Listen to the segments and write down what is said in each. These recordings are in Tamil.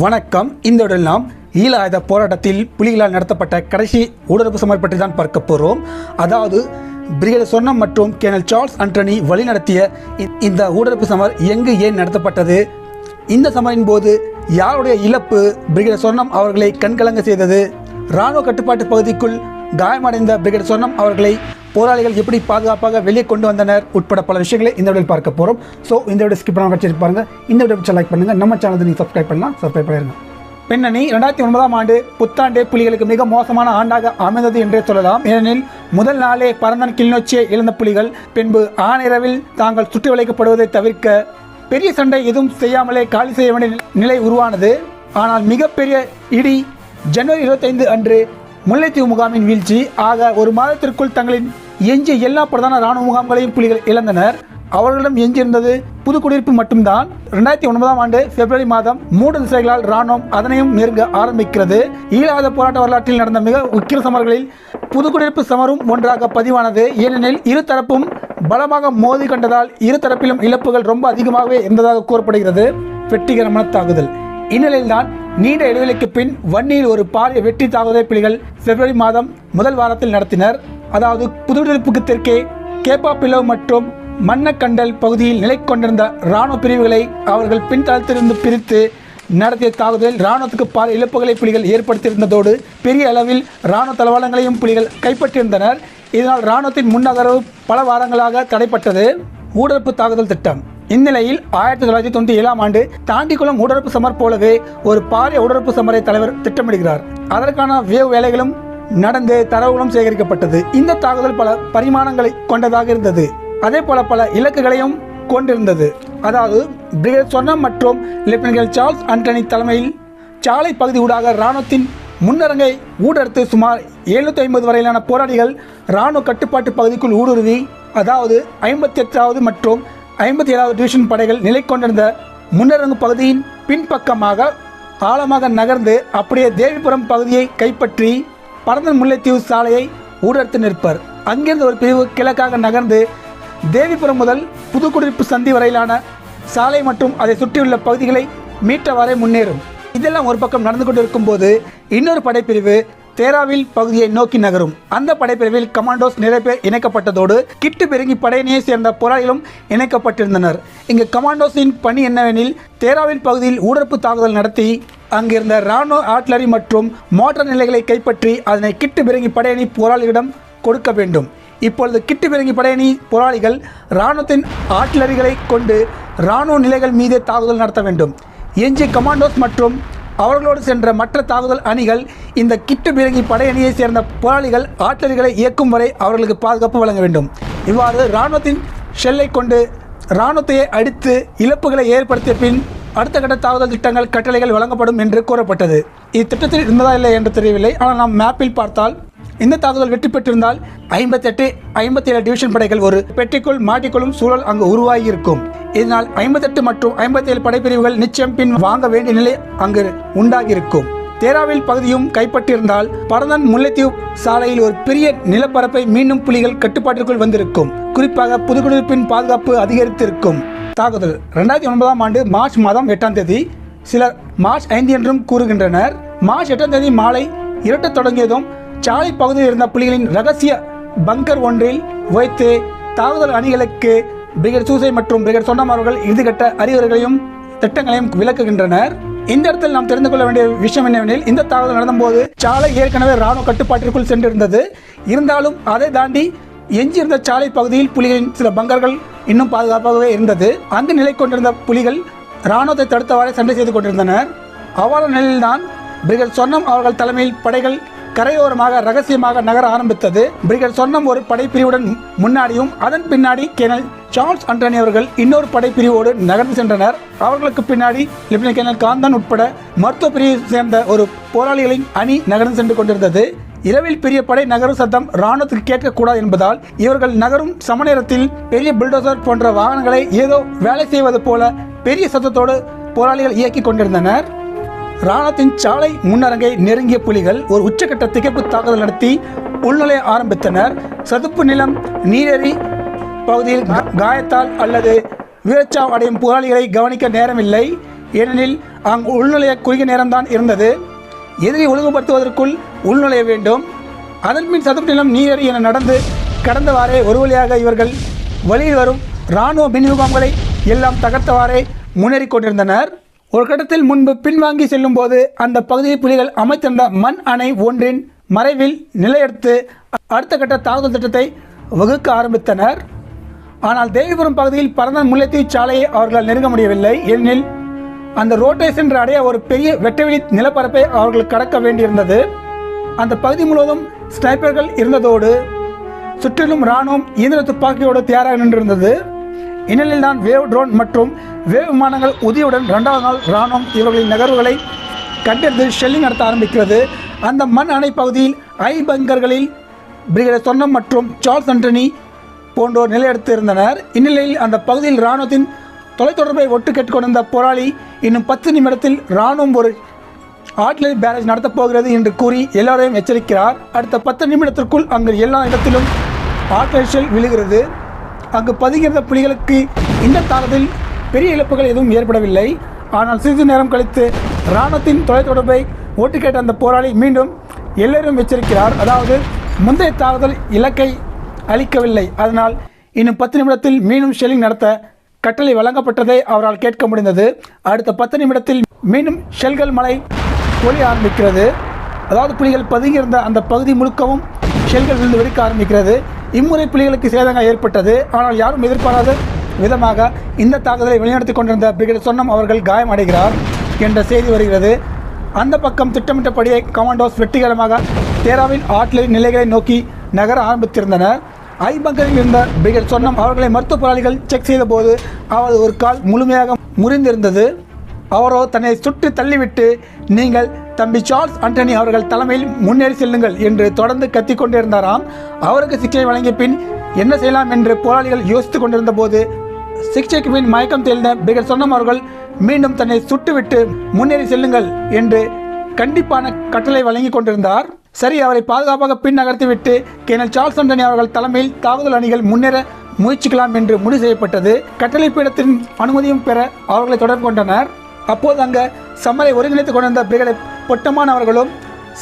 வணக்கம். இந்த உடல் நாம் ஈழ ஆயுத போராட்டத்தில் புலிகளால் நடத்தப்பட்ட கடைசி ஊடுருவு சமர் பற்றி தான் பார்க்க போகிறோம் அதாவது பிரிகேடர் சொர்ணம் மற்றும் கேனல் சார்ல்ஸ் அண்டனி வழிநடத்திய இந்த ஊடுருவு சமர் எங்கு ஏன் நடத்தப்பட்டது? இந்த சமரின் போது யாருடைய இழப்பு பிரிகேடர் சொர்ணம் அவர்களை கண்கலங்க செய்தது? இராணுவ கட்டுப்பாட்டு பகுதிக்குள் காயமடைந்த பிரிகேடர் சொர்ணம் அவர்களை போராளிகள் எப்படி பாதுகாப்பாக வெளியே கொண்டு வந்தனர் உட்பட பல விஷயங்களை இந்த வீடியோ பார்க்க போகிறோம் ஸோ இந்த வீடியோ ஸ்கிப் பண்ணாம கட்சி பாருங்க. இந்த வீடியோ லைக் பண்ணுங்கள் நம்ம சேனல் நீங்கள் சப்ஸ்கிரைப் பண்ணலாம். சப்ஸ்கிரைப் பண்ணிருங்க. பின்னணி ரெண்டாயிரத்தி ஒன்பதாம் ஆண்டு புத்தாண்டே புலிகளுக்கு மிக மோசமான ஆண்டாக அமைந்தது என்றே சொல்லலாம். ஏனெனில் முதல் நாளே பரந்தன் கிளிநொச்சியை இழந்த புலிகள் பின்பு ஆனிரவில் தாங்கள் சுற்றி வளைக்கப்படுவதை தவிர்க்க பெரிய சண்டை எதுவும் செய்யாமலே காலி செய்ய வேண்டிய நிலை உருவானது. ஆனால் மிகப்பெரிய இடி ஜனவரி 25 அன்று முல்லைத்தீவு முகாமின் வீழ்ச்சி. ஆக ஒரு மாதத்திற்குள் தங்களின் எஞ்சிய எல்லா பிரதான இராணுவ முகாம்களையும் புலிகள் இழந்தனர். அவர்களிடம் எஞ்சியிருந்தது புதுக்குடியிருப்பு மட்டும்தான். ரெண்டாயிரத்தி ஒன்பதாம் ஆண்டு பிப்ரவரி மாதம் மூன்று திசைகளால் இராணுவம் அதனையும் நெருங்க ஆரம்பிக்கிறது. ஈழாத போராட்ட வரலாற்றில் நடந்த மிக உக்கிர சமர்களில் புதுக்குடியிருப்பு சமரும் ஒன்றாக பதிவானது. ஏனெனில் இரு தரப்பும் பலமாக மோதி கண்டதால் இரு தரப்பிலும் இழப்புகள் ரொம்ப அதிகமாகவே இருந்ததாக கூறப்படுகிறது. வெற்றிகரமான தாக்குதல். இந்நிலையில்தான் நீண்ட இடைவெளிக்கு பின் வன்னியில் ஒரு பாரிய வெற்றி தாக்குதல் புலிகள் பிப்ரவரி மாதம் முதல் வாரத்தில் நடத்தினர். அதாவது புதுடிருப்புக்கு தெற்கே கேப்பாப்பிலவ் மற்றும் மன்னக்கண்டல் பகுதியில் நிலை கொண்டிருந்த இராணுவ பிரிவுகளை அவர்கள் பின்தளத்திலிருந்து பிரித்து நடத்திய தாக்குதலில் இராணுவத்துக்கு பல இழப்புகளை புலிகள் ஏற்படுத்தியிருந்ததோடு பெரிய அளவில் இராணுவ தளவாளங்களையும் புலிகள் கைப்பற்றியிருந்தனர். இதனால் இராணுவத்தின் முன்னகர்வு பல வாரங்களாக தடைப்பட்டது ஊடறுப்பு தாக்குதல் திட்டம். இந்நிலையில் ஆயிரத்தி தொள்ளாயிரத்தி தொண்ணூற்றி ஏழாம் ஆண்டு தாண்டிக்குளம் உடற்பு சமர் போலவே ஒரு பாரிய உடற்பு சமரை தலைவர் திட்டமிடுகிறார். அதற்கான வேவ் வேலைகளும் நடந்து தரவுகளும் சேகரிக்கப்பட்டது. இந்த தாக்குதல் பல பரிமாணங்களை கொண்டதாக இருந்தது. அதே போல பல இலக்குகளையும் கொண்டிருந்தது. அதாவது பிரிகேட் சொர்ணம் மற்றும் லெப்டினல் சார்ல்ஸ் அண்டனி தலைமையில் சாலை பகுதி ஊடாக இராணுவத்தின் முன்னரங்கை ஊடறுத்து சுமார் 750 ஐம்பது வரையிலான போராளிகள் இராணுவ கட்டுப்பாட்டு பகுதிக்குள் ஊடுருவி அதாவது ஐம்பத்தி எட்டாவது மற்றும் ஐம்பத்தி ஏழாவது டிவிஷன் படைகள் நிலை கொண்டிருந்த முன்னரங்கு பகுதியின் பின்பக்கமாக ஆழமாக நகர்ந்து அப்படியே தேவிபுரம் பகுதியை கைப்பற்றி பரந்தன் முல்லைத்தீவு சாலையை ஊடறுத்து நிற்பர். அங்கிருந்து ஒரு பிரிவு கிழக்காக நகர்ந்து தேவிபுரம் முதல் புதுக்குடியிருப்பு சந்தி வரையிலான சாலை மற்றும் அதை சுற்றியுள்ள பகுதிகளை மீட்ட வரை முன்னேறும். இதெல்லாம் ஒரு பக்கம் நடந்து கொண்டிருக்கும் போது இன்னொரு படைப்பிரிவு தேராவில் பகுதியை நோக்கி நகரும். அந்த படைப்பிரிவில் கமாண்டோஸ் நிறைய பேர் இணைக்கப்பட்டதோடு கிட்டு பெருங்கி படையினையை சேர்ந்த போராளிகளும் இணைக்கப்பட்டிருந்தனர். இங்கு கமாண்டோஸின் பணி என்னவெனில் தேராவில் பகுதியில் ஊடறுப்பு தாக்குதல் நடத்தி அங்கிருந்த இராணுவ ஆட்லரி மற்றும் மோட்டார் நிலைகளை கைப்பற்றி அதனை கிட்டு பெருங்கி படையணி போராளிகளிடம் கொடுக்க வேண்டும். இப்பொழுது கிட்டு பெருங்கி படையணி போராளிகள் இராணுவத்தின் ஆட்லரிகளை கொண்டு இராணுவ நிலைகள் மீது தாக்குதல் நடத்த வேண்டும். எஞ்சிய கமாண்டோஸ் மற்றும் அவர்களோடு சென்ற மற்ற தாக்குதல் அணிகள் இந்த கிட்டு பிறகி படையணியை சேர்ந்த போராளிகள் ஆற்றல்களை இயக்கும் வரை அவர்களுக்கு பாதுகாப்பு வழங்க வேண்டும். இவ்வாறு இராணுவத்தின் ஷெல்லை கொண்டு இராணுவத்தையே அடித்து இழப்புகளை ஏற்படுத்திய பின் அடுத்த கட்ட தாக்குதல் திட்டங்கள் கட்டளைகள் வழங்கப்படும் என்று கூறப்பட்டது. இத்திட்டத்தில் இருந்ததா இல்லை என்று தெரியவில்லை. ஆனால் நாம் மேப்பில் பார்த்தால் இந்த தாக்குதல் வெற்றி பெற்றிருந்தால் ஐம்பத்தெட்டு ஐம்பத்தி ஏழு டிவிஷன் படைகள் ஒரு பெட்டிக்குள் மாட்டிக்கொள்ளும் சூழல் அங்கு உருவாகியிருக்கும். இதனால் ஐம்பத்தெட்டு மற்றும் ஐம்பத்தி ஏழு படைப்பிரிவுகள் நிச்சயம் பின் வாங்க வேண்டிய நிலை அங்கு உண்டாகியிருக்கும். தேராவில் பகுதியும் கைப்பற்றியிருந்தால் பரந்தன் முல்லைத்தீவு சாலையில் ஒரு பெரிய நிலப்பரப்பை மீண்டும் புலிகள் கட்டுப்பாட்டிற்குள் வந்திருக்கும். குறிப்பாக புதுக்குடியிருப்பின் பாதுகாப்பு அதிகரித்திருக்கும். தாக்குதல் ரெண்டாயிரத்தி ஒன்பதாம் ஆண்டு மார்ச் மாதம் எட்டாம் தேதி. சிலர் மார்ச் ஐந்து என்றும் கூறுகின்றனர். மார்ச் எட்டாம் தேதி மாலை இரட்டத் தொடங்கியதும் சாலை பகுதியில் இருந்த புலிகளின் ரகசிய பங்கர் ஒன்றில் வைத்து தாக்குதல் அணிகளுக்கு பிரிகேட் சூசை மற்றும் பிரிகேட் சொன்னம் அவர்கள் இறுதிக்கட்ட அறிவுரைகளையும் திட்டங்களையும் விளக்குகின்றனர். இந்த இடத்தில் நாம் தெரிந்து கொள்ள வேண்டிய விஷயம் என்னவெனில் இந்த தாக்குதல் நடந்தபோது சாலை ஏற்கனவே ராணுவ கட்டுப்பாட்டிற்குள் சென்றிருந்தது. இருந்தாலும் அதை தாண்டி எஞ்சியிருந்த சாலை பகுதியில் புலிகளின் சில பங்கர்கள் இன்னும் பாதுகாப்பாகவே இருந்தது. அங்கு நிலை கொண்டிருந்த புலிகள் இராணுவத்தை தடுத்தவாறே சண்டை செய்து கொண்டிருந்தனர். அவ்வாறு நிலையில்தான் பிரிகேட் சொன்னம் அவர்கள் தலைமையில் படைகள் கரையோரமாக ரகசியமாக நகர ஆரம்பித்தது. பிரிகேட் சொன்னம் ஒரு படைப்பிரிவுடன் முன்னாடியும் அதன் பின்னாடி கேனல் சார்ல்ஸ் அண்டனி அவர்கள் இன்னொரு படைப்பிரிவோடு நகர்ந்து சென்றனர். அவர்களுக்கு பின்னாடி லெப்டினன்ட் கேனல் காந்தன் உட்பட மருத்துவ பிரிவை சேர்ந்த ஒரு போராளிகளின் அணி நகர்ந்து சென்று கொண்டிருந்தது. இரவில் பெரிய படை நகரும் சத்தம் ராணுவத்துக்கு கேட்கக்கூடாது என்பதால் இவர்கள் நகரும் சமநேரத்தில் பெரிய பில்டோசர் போன்ற வாகனங்களை ஏதோ வேலை செய்வது போல பெரிய சத்தத்தோடு போராளிகள் இயக்கிக் கொண்டிருந்தனர். இராணுவத்தின் சாலை முன்னரங்கை நெருங்கிய புலிகள் ஒரு உச்சக்கட்ட திகைப்பு தாக்குதல் நடத்தி உள்நுழைய ஆரம்பித்தனர். சதுப்பு நிலம் நீரறி பகுதியில் காயத்தால் அல்லது வீரச்சாவு அடையும் போராளிகளை கவனிக்க நேரமில்லை. ஏனெனில் அங்கு உள்நுழைய குறுகிய நேரம்தான் இருந்தது. எதிரி ஒழுங்குபடுத்துவதற்குள் உள்நுழைய வேண்டும். அதன்பின் சதுப்பு நிலம் நீரறி என நடந்து கடந்தவாறே ஒரு வழியாக இவர்கள் வழியில் வரும் இராணுவ மின் முகாம்களை எல்லாம் தகர்த்தவாறே முன்னேறி கொண்டிருந்தனர். ஒரு கட்டத்தில் முன்பு பின்வாங்கி செல்லும்போது அந்த பகுதியில் புலிகள் அமைத்திருந்த மண் அணை ஒன்றின் மறைவில் நிலையெடுத்து அடுத்த கட்ட தாக்குதல் திட்டத்தை வகுக்க ஆரம்பித்தனர். ஆனால் தேவிபுரம் பகுதியில் பரந்தன் முல்லைத்தீவு சாலையை அவர்களால் நெருங்க முடியவில்லை. ஏனெனில் அந்த ரோட்டை சென்று அடைய ஒரு பெரிய வெட்டவெளி நிலப்பரப்பை அவர்கள் கடக்க வேண்டியிருந்தது. அந்த பகுதி முழுவதும் ஸ்னைப்பர்கள் இருந்ததோடு சுற்றிலும் இராணுவம் இயந்திர துப்பாக்கியோடு தயாராக நின்றிருந்தது. இந்நிலையில் தான் வேவ் ட்ரோன் மற்றும் வேவ் விமானங்கள் உதவியுடன் இரண்டாவது நாள் இராணுவம் இவர்களின் நகர்வுகளை கண்டறிந்து ஷெல்லிங் நடத்த ஆரம்பிக்கிறது. அந்த மண் அணை பகுதியில் ஐ பங்கர்களில் பிரிகேடர் சொன்னம் மற்றும் சார்ல்ஸ் அண்டனி போன்றோர் நிலையெடுத்திருந்தனர். இந்நிலையில் அந்த பகுதியில் இராணுவத்தின் தொலைத்தொடர்பை ஒட்டு கேட்டுக்கொண்டிருந்த போராளி இன்னும் பத்து நிமிடத்தில் இராணுவம் ஒரு ஆர்ட்லரி பேரேஜ் நடத்தப் போகிறது என்று கூறி எல்லோரையும் எச்சரிக்கிறார். அடுத்த பத்து நிமிடத்திற்குள் அங்கு எல்லா இடத்திலும் ஆர்ட்லரி ஷெல் விழுகிறது. அங்கு பதுகியிருந்த புலிகளுக்கு இந்த தாக்குதலில் பெரிய இழப்புகள் எதுவும் ஏற்படவில்லை. ஆனால் சிறிது நேரம் கழித்து இராணுவத்தின் தொலைத்தொடர்பை ஓட்டு கேட்ட அந்த போராளி மீண்டும் எல்லோரும் எச்சரிக்கிறார் அதாவது முந்தைய தாக்குதல் இலக்கை அளிக்கவில்லை அதனால் இன்னும் பத்து நிமிடத்தில் மீண்டும் ஷெல்லிங் நடத்த கட்டளை வழங்கப்பட்டதை அவரால் கேட்க முடிந்தது. அடுத்த பத்து நிமிடத்தில் மீண்டும் ஷெல்கள் மலை ஒளி ஆரம்பிக்கிறது. அதாவது புலிகள் பதுங்கியிருந்த அந்த பகுதி முழுக்கவும் ஷெல்கள் விழுந்து வெடிக்க ஆரம்பிக்கிறது. இம்முறை புலிகளுக்கு சேதங்கள் ஏற்பட்டது. ஆனால் யாரும் எதிர்பாராத விதமாக இந்த தாக்குதலை வெளிநடத்தி கொண்டிருந்த பிரிகேடர் சொன்னம் அவர்கள் காயமடைகிறார் என்ற செய்தி வருகிறது. அந்த பக்கம் திட்டமிட்டபடியே கமாண்டோஸ் வெற்றிகரமாக தேராவின் ஆட்லரி நிலைகளை நோக்கி நகர ஆரம்பித்திருந்தனர். ஐபங்கரில் இருந்த பிரிகேட் சொன்னம் அவர்களை மருத்துவ போராளிகள் செக் செய்தபோது அவரது ஒரு கால் முழுமையாக முறிந்திருந்தது. அவரோ தன்னை சுட்டு தள்ளிவிட்டு நீங்கள் தம்பி சார்ல்ஸ் ஆண்டனி அவர்கள் தலைமையில் முன்னேறி செல்லுங்கள் என்று தொடர்ந்து கத்திக் கொண்டிருந்தாராம். அவருக்கு சிகிச்சை வழங்கிய பின் என்ன செய்யலாம் என்று போராளிகள் யோசித்துக் கொண்டிருந்த போது சிகிச்சைக்கு பின் மயக்கம் தெளிந்த பிகர் சொன்னம் அவர்கள் மீண்டும் தன்னை சுட்டுவிட்டு முன்னேறி செல்லுங்கள் என்று கண்டிப்பான கட்டளை வழங்கி கொண்டிருந்தார். சரி அவரை பாதுகாப்பாக பின் நகர்த்திவிட்டு கேனல் சார்ல்ஸ் ஆண்டனி அவர்கள் தலைமையில் தாக்குதல் அணிகள் முன்னேற முயற்சிக்கலாம் என்று முடிவு செய்யப்பட்டது. கட்டளை பீடத்தின் அனுமதியும் பெற அவர்களை தொடர்பு கொண்டனர். அப்போது அங்கே சமரை ஒருங்கிணைத்துக் கொண்டிருந்த பிரிகேடர் பொட்டமானவர்களும்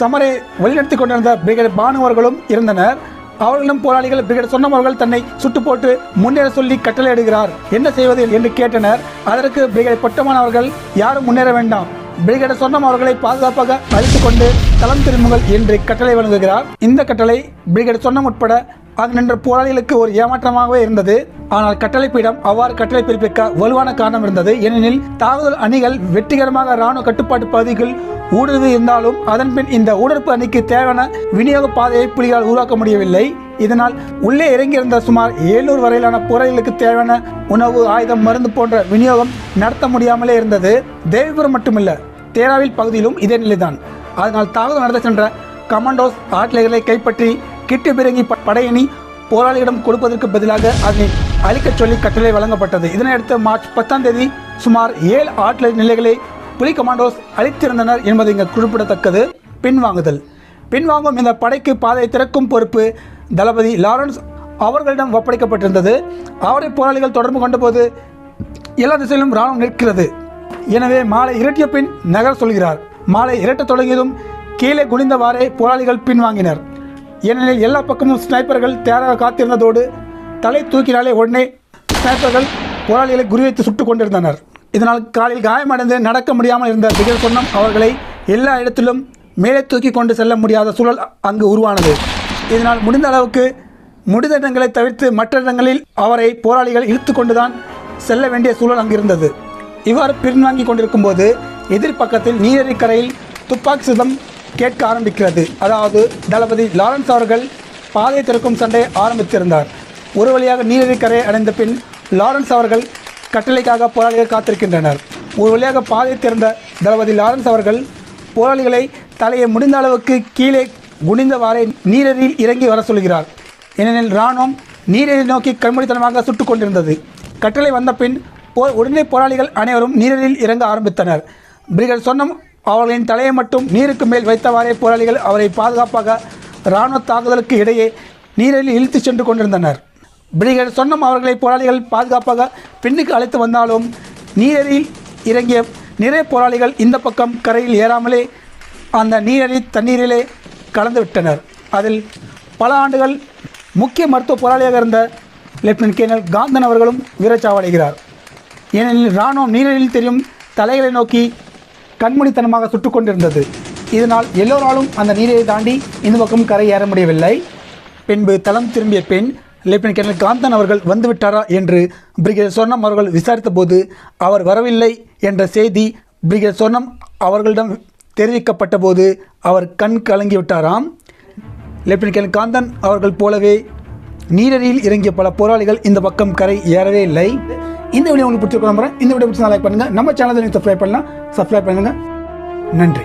சமரை வழிநடத்தி கொண்டிருந்த பிரிகேடர் பானுவர்களும் இருந்தனர். அவர்களும் போராளிகள் பிரிகேடர் சொன்னவர்கள் தன்னை சுட்டு போட்டு முன்னேற சொல்லி கட்டளையிடுகிறார். என்ன செய்வது என்று கேட்டனர். அதற்கு பிரிகேடர் பொட்டமானவர்கள் யாரும் முன்னேற வேண்டாம். பிரிகேடர் சொன்னம் அவர்களை பாதுகாப்பாக அழைத்துக் கொண்டு தளம் திரும்புங்கள் என்று கட்டளை வழங்குகிறார். இந்த கட்டளை பிரிகேடர் சொன்னம் உட்பட அங்கு நின்ற போராளிகளுக்கு ஒரு ஏமாற்றமாகவே இருந்தது. ஆனால் கட்டளை பீடம் அவ்வாறு கட்டளை பிறப்பிக்க வலுவான காரணம் இருந்தது. ஏனெனில் தாக்குதல் அணிகள் வெற்றிகரமாக இராணுவ கட்டுப்பாட்டு பகுதிக்குள் ஊடுருவி இருந்தாலும் அதன் பின் இந்த ஊடுருப்பு அணிக்கு தேவையான விநியோக பாதையை புலிகளால் உருவாக்க முடியவில்லை. இதனால் உள்ளே இறங்கியிருந்த சுமார் ஏழூர் வரையிலான போராளிகளுக்கு தேவையான உணவு ஆயுதம் மருந்து போன்ற விநியோகம் நடத்த முடியாமலே இருந்தது. தேவிபுரம் மட்டுமல்ல தேராவில் பகுதியிலும் இதே நிலைதான். அதனால் தாக்குதல் நடத்த சென்ற கமாண்டோஸ் ஆட்லைகளை கைப்பற்றி கிட்டு பிறங்கி படையணி போராளியிடம் கொடுப்பதற்கு பதிலாக அதனை அழிக்கச் சொல்லி கட்டளை வழங்கப்பட்டது. இதனையடுத்து மார்ச் பத்தாம் தேதி சுமார் ஏழு ஆட்லை நிலைகளை புலி கமாண்டோஸ் அழித்திருந்தனர் என்பது இங்கு குறிப்பிடத்தக்கது. பின்வாங்குதல். பின்வாங்கும் இந்த படைக்கு பாதையை திறக்கும் பொறுப்பு தளபதி லாரன்ஸ் அவர்களிடம் ஒப்படைக்கப்பட்டிருந்தது. அவரை போராளிகள் தொடர்பு கொண்டபோது எல்லா திசையிலும் இராணுவம் நிற்கிறது. எனவே மாலை இரட்டிய பின் நகர சொல்கிறார். மாலை இரட்டத் தொடங்கியதும் கீழே குனிந்தவாறே போராளிகள் பின்வாங்கினர். ஏனெனில் எல்லா பக்கமும் ஸ்னைப்பர்கள் தயாராக காத்திருந்ததோடு தலை தூக்கினாலே உடனே ஸ்னைப்பர்கள் போராளிகளை குறிவைத்து சுட்டுக் கொண்டிருந்தனர். இதனால் காலில் காயமடைந்து நடக்க முடியாமல் இருந்த திகழ் சொன்னம் அவர்களை எல்லா இடத்திலும் மேலே தூக்கி கொண்டு செல்ல முடியாத சூழல் அங்கு உருவானது. இதனால் முடிந்த அளவுக்கு முடிந்த இடங்களை தவிர்த்து மற்ற இடங்களில் அவரை போராளிகள் இழுத்து கொண்டுதான் செல்ல வேண்டிய சூழல் அங்கு இருந்தது. இவ்வாறு பின்வாங்கி கொண்டிருக்கும் போது எதிர்ப்பக்கத்தில் நீரறிக்கரையில் துப்பாக்கி சுதம் கேட்க ஆரம்பிக்கிறது. அதாவது தளபதி லாரன்ஸ் அவர்கள் பாதை திறக்கும் சண்டை ஆரம்பித்திருந்தார். ஒரு வழியாக நீரறிக்கரை அடைந்த பின் லாரன்ஸ் அவர்கள் கட்டளைக்காக போராளிகள் காத்திருக்கின்றனர். ஒரு வழியாக பாதை திறந்த தளபதி லாரன்ஸ் அவர்கள் போராளிகளை தலையை முடிந்த அளவுக்கு கீழே குனிந்தவாறே நீரில் இறங்கி வர சொல்கிறார். ஏனெனில் இராணுவம் நீரறி நோக்கி கண்மூடித்தனமாக சுட்டுக் கொண்டிருந்தது. கட்டளை வந்த பின் போ உடனே போராளிகள் அனைவரும் நீரில் இறங்க ஆரம்பித்தனர். பிரிகேட் சொன்னம் அவர்களின் தலையை மட்டும் நீருக்கு மேல் வைத்தவாறே போராளிகள் அவரை பாதுகாப்பாக இராணுவ தாக்குதலுக்கு இடையே நீரில் இழுத்துச் சென்று கொண்டிருந்தனர். பிரிகேடர் சொன்னம் அவர்களை போராளிகள் பாதுகாப்பாக பின்னுக்கு அழைத்து வந்தாலும் நீரில் இறங்கிய நிறைய போராளிகள் இந்த பக்கம் கரையில் ஏறாமலே அந்த நீரடி தண்ணீரிலே கலந்துவிட்டனர் அதில் பல ஆண்டுகள் முக்கிய மருத்துவ போராளியாக இருந்த லெப்டினன்ட் கேர்னல் காந்தன் அவர்களும் வீரச்சாவடைகிறார். ஏனெனில் இராணுவம் நீரில் தெரியும் தலைகளை நோக்கி கண்மணித்தனமாக சுட்டு கொண்டிருந்தது இதனால் எல்லோராலும் அந்த நீரை தாண்டி இந்த பக்கம் கரை ஏற முடியவில்லை. பின்பு தளம் திரும்பிய பெண் லெப்டினன்ட் கேர்னல் காந்தன் அவர்கள் வந்துவிட்டாரா என்று பிரிகேடர் சொர்ணம் அவர்கள் விசாரித்தபோது அவர் வரவில்லை என்ற செய்தி பிரிகேடர் சொர்ணம் அவர்களிடம் தெரிவிக்கப்பட்ட போது அவர் கண் கலங்கிவிட்டாராம் லெப்டினன்ட் கேர்னல் காந்தன் அவர்கள் போலவே நீரடியில் இறங்கிய பல போராளிகள் இந்த பக்கம் கரை ஏறவே இல்லை. இந்த வீடியோ உங்களுக்கு பிடிச்சிருக்க நம்புறேன். இந்த வீடியோ பிடிச்சா லைக் பண்ணுங்கள் நம்ம சேனலை நீங்கள் சப்ஸ்கிரைப் பண்ணலாம். சப்ஸ்கிரைப் பண்ணுங்கள் நன்றி.